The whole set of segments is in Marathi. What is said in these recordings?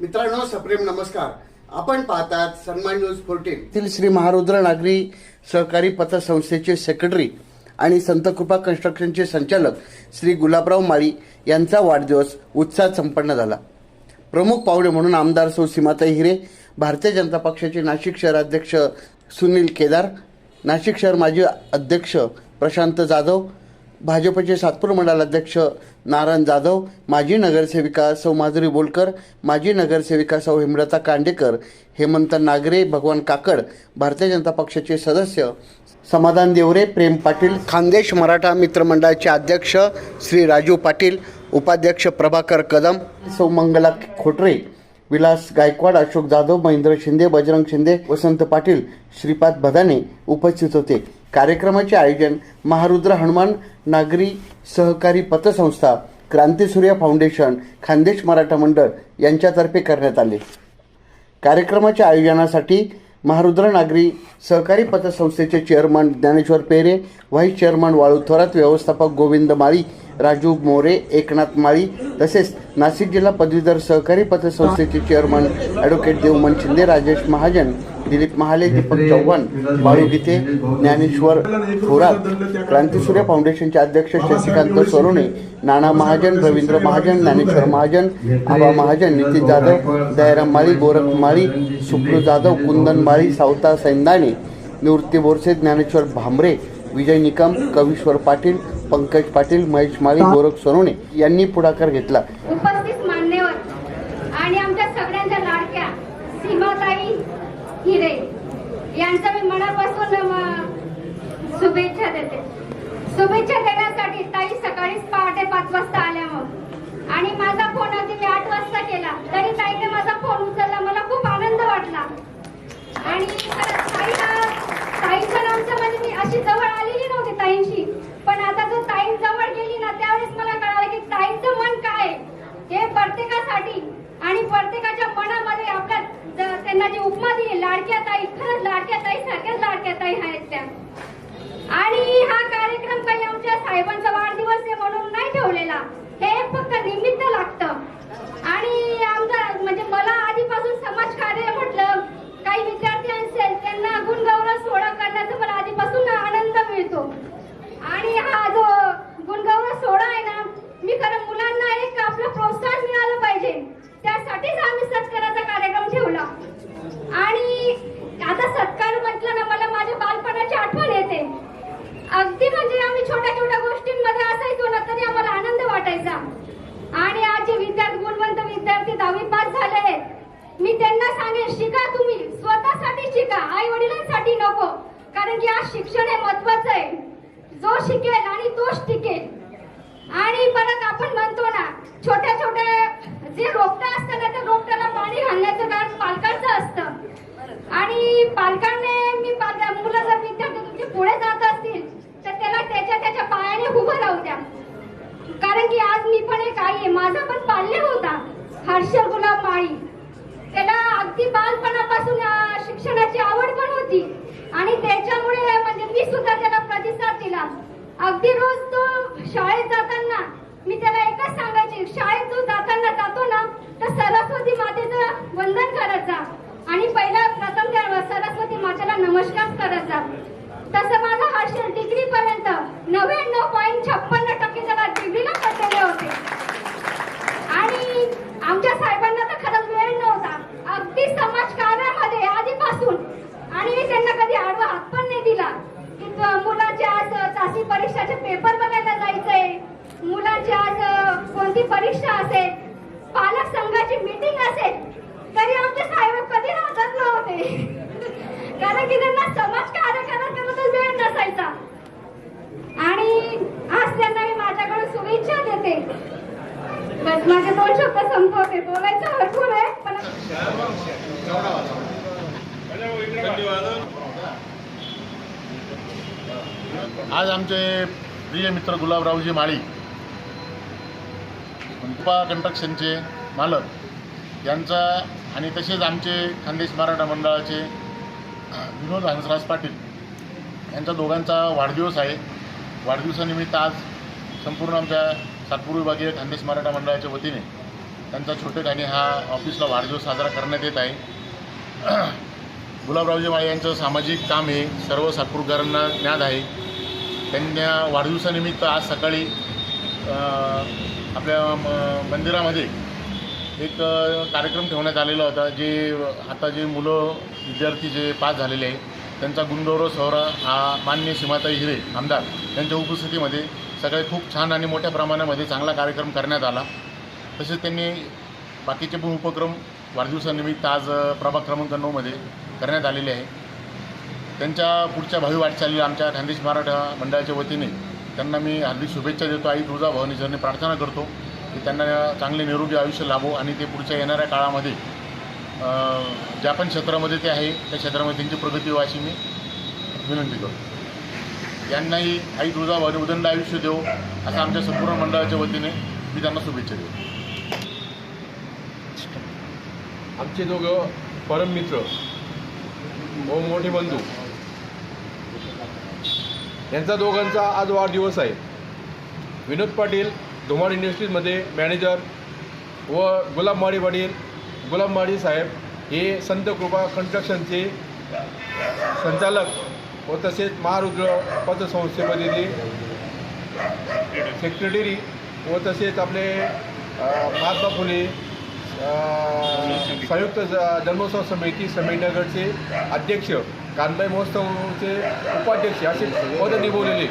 मित्रांनो सप्रेम नमस्कार. आपण पाहतात सन्मान न्यूज फोर्टीन येथील श्री महारुद्र नागरी सहकारी पतसंस्थेचे सेक्रेटरी आणि संतकृपा कन्स्ट्रक्शनचे संचालक श्री गुलाबराव माळी यांचा वाढदिवस उत्साहात संपन्न झाला. प्रमुख पाहुणे म्हणून आमदार सौ सीमाताई हिरे भारतीय जनता पक्षाचे नाशिक शहराध्यक्ष सुनील केदार नाशिक शहर माजी अध्यक्ष प्रशांत जाधव भाजपचे सातपूर मंडल अध्यक्ष नारायण जाधव माजी नगरसेविका सौ माधुरी बोलकर माजी नगरसेविका सौ हिमलता कांडेकर हेमंत नागरे भगवान काकड भारतीय जनता पक्षाचे सदस्य समाधान देवरे प्रेम पाटील खानदेश मराठा मित्रमंडळाचे अध्यक्ष श्री राजू पाटील उपाध्यक्ष प्रभाकर कदम सौ मंगला खोटरे विलास गायकवाड अशोक जाधव महेंद्र शिंदे बजरंग शिंदे वसंत पाटील श्रीपाद भदाने उपस्थित होते. कार्यक्रमाचे आयोजन महारुद्र हनुमान नागरी सहकारी पतसंस्था क्रांतीसूर्य फाउंडेशन खानदेश मराठा मंडळ यांच्यातर्फे करण्यात आले. कार्यक्रमाच्या आयोजनासाठी महारुद्र नागरी सहकारी पतसंस्थेचे चेअरमन ज्ञानेश्वर पेरे व्हाईस चेअरमन वाळू थोरात व्यवस्थापक गोविंद माळी राजू मोरे एकनाथ माळी तसेच नाशिक जिल्हा पदवीधर सहकारी पतसंस्थेचे चेअरमन ॲडव्होकेट देवमन शिंदे राजेश महाजन दिलीप महाले दीपक चव्हाण बाळू गीते ज्ञानेश्वर थोरात क्रांतीसूर्य फाउंडेशनचे अध्यक्ष शशिकांत सोलोने नाना महाजन रवींद्र महाजन ज्ञानेश्वर महाजन आबा महाजन नितीन जाधव दयाराम माळी गोरख माळी सुप्रू जाधव कुंदन माळी सावता सैंदाणे निवृत्ती बोरसे ज्ञानेश्वर भांबरे विजय निकम कवीश्वर पाटील पंकज पाटील महेश माळी गोरख सोनवणे यांनी पुढाकार घेतला. उपस्थित मान्यवर आणि आमच्या सगळ्यांच्या लाडक्या सीमाताई हिरे यांचं मी मनापासून शुभेच्छा देते. शुभेच्छा देण्यासाठी ताई सकाळीच पहाटे पाच वाजता आल्या मग आणि माझा फोन अगदी मी आठ वाजता केला तरी ताईने माझा फोन उचलला. मला खूप आनंद वाटला. आणि ताईला ताईचं नामचं म्हणजे मी अशी जवळ आलेली नव्हती ताईंशी. ताई जवळ गेली ना त्यावेळेस मला कळालं की ताईंचं मन काय आहे, हे प्रत्येकासाठी आणि प्रत्येकाच्या मनामध्ये आपल्या त्यांना जी उपमा दिली लाडक्या ताई खरंच लाडक्या ताई सारख्याच लाडक्या ताई आहेत त्या. आणि हा कार्यक्रम काही आमच्या साहेबांचा वाढदिवस आहे म्हणून नाही ठेवलेला हे एक फक्त निमित्त लागतं आणि आमचा म्हणजे मला आधीपासून समाजकार्य म्हटलं काही विद्यार्थी असेल त्यांना गुणगौरव सोहळा करण्याचा मला आधीपासून आनंद मिळतो आणि हा जो गुणगौरव सोहळा आहे ना मी खरं मुलांना एक आपलं प्रोत्साहन मिळालं पाहिजे त्यासाठीच आम्ही सत्काराचा कार्यक्रम ठेवला आणि आता सत्कार म्हटलं ना मला माझ्या बालपणाची आठवण येते अगदी म्हणजे आम्ही छोट्या छोट्या गोष्टींमध्ये असायचो ना तरी आम्हाला आनंद वाटायचा आणि आज जे विद्यार्थी गुणवंत विद्यार्थी दहावी पास झाले आहेत मी त्यांना सांगेन शिका तुम्ही स्वतःसाठी शिका आई वडिलांसाठी नको कारण की आज शिक्षण हे महत्वाचं आहे. जो शिकेल आणि तोच टिकेल. आणि परत आपण म्हणतो ना छोट्या छोट्या जे रोपटं असतं ना त्या रोपट्याला पाणी घालण्याचं कारण पालकांचं असतं. आणि पालकांनी मी मुलं जर विद्यार्थी तुमचे पुढे जात असतील तर त्याला त्याच्या त्याच्या पायाने उभं राहू द्या. कारण की आज मी पण एक आई आहे. माझा पण पाल्य होता. हर्षल गुलाब माळी. त्याला अगदी बालपणापासून शिक्षणाची आवड पण होती. आणि त्याच्यामुळे म्हणजे मी सुद्धा त्याला प्रतिसाद दिला. अगदी रोज तो शाळेत जाताना मी त्याला एकच सांगायचे शाळेत जो जाताना जातो ना तर सरस्वती मातेचं वंदन करत जा. आणि पहिला प्रथम त्या सरस्वती मातेला नमस्कार करत जा. तसं माझा हर्षल डिग्री पर्यंत नव्याण्णव पॉईंट छप्पन्न टक्के त्याला डिग्रीला पडलेले होते आणि आमच्या साहेबांना तर खरंच वेळ नव्हता अगदी समाज कार्यामध्ये आधीपासून आणि मी त्यांना कधी आडवा हात पण नाही दिला की त- मुलाचे आज परीक्षाचे पेपर बघायला जायचंय? मुलांची आज कोणती परीक्षा असेल? पालक संघाची मीटिंग असेल? तरी आमचे साहेब कधी राहतच नव्हते कारण की त्यांना समाज कार्य करत करतच वेळ नसायचा. आणि आज त्यांना मी माझ्याकडून शुभेच्छा देते. बस माझे दोन शब्द संपवते. बोलायचं भरपूर आहे पण आज आमचे प्रिय मित्र गुलाबरावजी माळी कृपा कंट्रक्शनचे मालक यांचा आणि तसेच आमचे खानदेश मराठा मंडळाचे विनोद हंसराज पाटील यांचा दोघांचा वाढदिवस आहे. वाढदिवसानिमित्त आज संपूर्ण आमच्या सातपूर विभागीय खानदेश मराठा मंडळाच्या वतीने त्यांचा छोटेखानी हा ऑफिसला वाढदिवस साजरा करण्यात येत आहे. गुलाबरावजी माळे यांचं सामाजिक काम हे सर्व सातपूरकरांना ज्ञात आहे. त्यांना वाढदिवसानिमित्त आज सकाळी आपल्या म- मंदिरामध्ये एक कार्यक्रम ठेवण्यात आलेला होता. जे आता जे मुलं विद्यार्थी जे पास झालेले आहे त्यांचा गुणगौरव सोहरा हा मान्य सीमाताई हिरे आमदार यांच्या उपस्थितीमध्ये सगळे खूप छान आणि मोठ्या प्रमाणामध्ये चांगला कार्यक्रम करण्यात आला. तसेच त्यांनी बाकीचे पण उपक्रम वाढदिवसानिमित्त आज प्रभाग क्रमांक नऊमध्ये करण्यात आलेले आहे. त्यांच्या पुढच्या भावी वाटचालीला आमच्या खानदेश मराठा मंडळाच्या वतीने त्यांना मी हार्दिक शुभेच्छा देतो. आई तुळजा भवानीचरणी प्रार्थना करतो की त्यांना चांगले निरोगी आयुष्य लाभो आणि ते पुढच्या येणाऱ्या काळामध्ये ज्या पण क्षेत्रामध्ये ते आहे त्या क्षेत्रामध्ये त्यांची प्रगती व्हायची मी विनंती करतो. यांनाही आई तुळजा भवानी उदंड आयुष्य देऊ असं आमच्या संपूर्ण मंडळाच्या वतीने मी त्यांना शुभेच्छा देतो. आमचे दोघं परममित्र व मोठे बंधू. यांचा दोघांचा आज वाढदिवस आहे. विनोद पाटील धुमाड इंडस्ट्रीजमध्ये मॅनेजर व गुलाबमाडी वडील गुलाबमाडी साहेब हे संत कृपा कन्स्ट्रक्शनचे संचालक व तसेच महारुद्र पतसंस्थेमध्ये ते सेक्रेटरी व तसेच आपले महात्मा फुले संयुक्त जन्मोत्सव समिती समेनगरचे अध्यक्ष कानबाई महोत्सवचे उपाध्यक्ष असे पद निभवलेले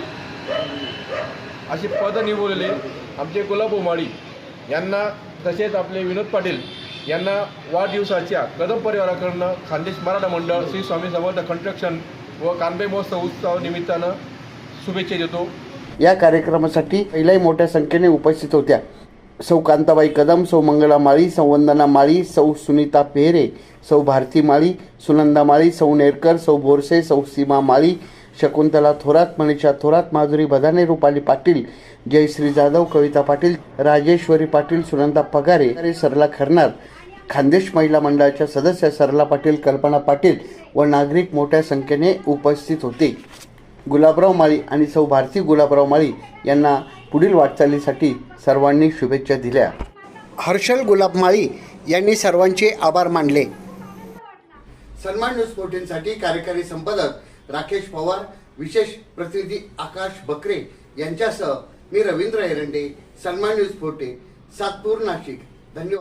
असे पद निभवलेले आमचे गुलाब उमाळी यांना तसेच आपले विनोद पाटील यांना वाढदिवसाच्या कदम परिवाराकडनं खानदेश मराठा मंडळ श्री स्वामी समर्थ कन्स्ट्रक्शन व कानबाई महोत्सव उत्सव निमित्तानं शुभेच्छा देतो. या कार्यक्रमासाठी पहिल्याही मोठ्या संख्येने उपस्थित होत्या. सौ कांताबाई कदम सौ मंगला माळी सौ वंदना माळी सौ सुनीता पेहरे सौ भारती माळी सुनंदा माळी सौ नेरकर सौ बोरसे सौ सीमा माळी शकुंतला थोरात मनीषा थोरात माधुरी भदाने रुपाली पाटील जयश्री जाधव कविता पाटील राजेश्वरी पाटील सुनंदा पगारे सरला खरनार खानदेश महिला मंडळाच्या सदस्य सरला पाटील कल्पना पाटील व नागरिक मोठ्या संख्येने उपस्थित होते. गुलाबराव माळी आणि सौ भारती गुलाबराव माळी यांना पुढील वाटचालीसाठी सर्वांनी शुभेच्छा दिल्या. हर्षल गुलाब माळी यांनी सर्वांचे आभार मानले. सन्मान न्यूज फोर्टीनसाठी कार्यकारी संपादक राकेश पवार विशेष प्रतिनिधी आकाश बकरे यांच्यासह मी रवींद्र एरंडे सन्मान न्यूज फोर्टीन सातपूर नाशिक. धन्यवाद.